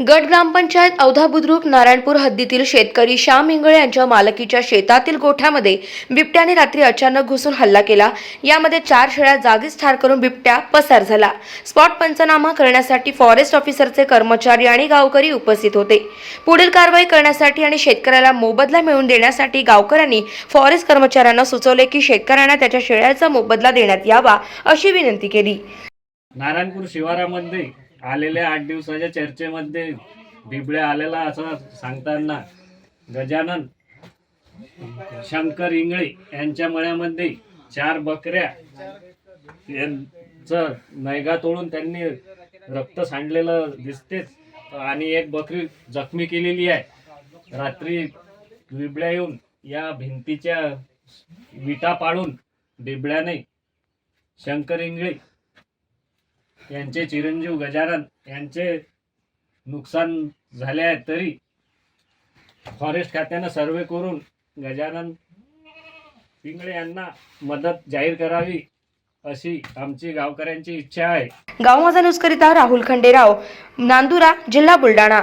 गट ग्रामपंचायत औधा बुद्रुक नारायणपूर हद्दीतील शेतकरी श्याम इंगळे यांच्या मालकीच्या शेतातील गोठ्यामध्ये बिबट्याने रात्री अचानक घुसून हल्ला केला. यामध्ये चार शेळ्या जागीच ठार करून बिबट्या पसार झाला. स्पॉट पंचनामा करण्यासाठी फॉरेस्ट ऑफिसरचे कर्मचारी आणि गावकरी उपस्थित होते. पुढील कारवाई करण्यासाठी आणि शेतकऱ्याला मोबदला मिळवून देण्यासाठी गावकऱ्यांनी फॉरेस्ट कर्मचाऱ्यांना सुचवले की शेतकऱ्यांना त्याच्या शेळ्याचा मोबदला देण्यात यावा अशी विनंती केली. नारायणपूर शिवारामध्ये आलेल्या आठ दिवसाच्या चर्चेमध्ये बिबड्या आलेला असं सांगताना गजानन शंकर इंगळे यांच्या मळ्यामध्ये चार बकऱ्या यांचं नैगा तोडून त्यांनी रक्त सांडलेलं दिसतेच आणि एक बकरी जखमी केलेली आहे. रात्री बिबड्या येऊन या भिंतीच्या विटा पाडून बिबड्याने शंकर इंगळे यांचे चिरंजीव गजानन यांचे नुकसान झाले आहे तरी फॉरेस्ट खात्यानं सर्वे करून गजानन पिंगळे यांना मदत जाहीर करावी अशी आमची गावकऱ्यांची इच्छा आहे. गाव न्यूज करिता राहुल खंडेराव. नांदुरा जिल्हा बुलढाणा.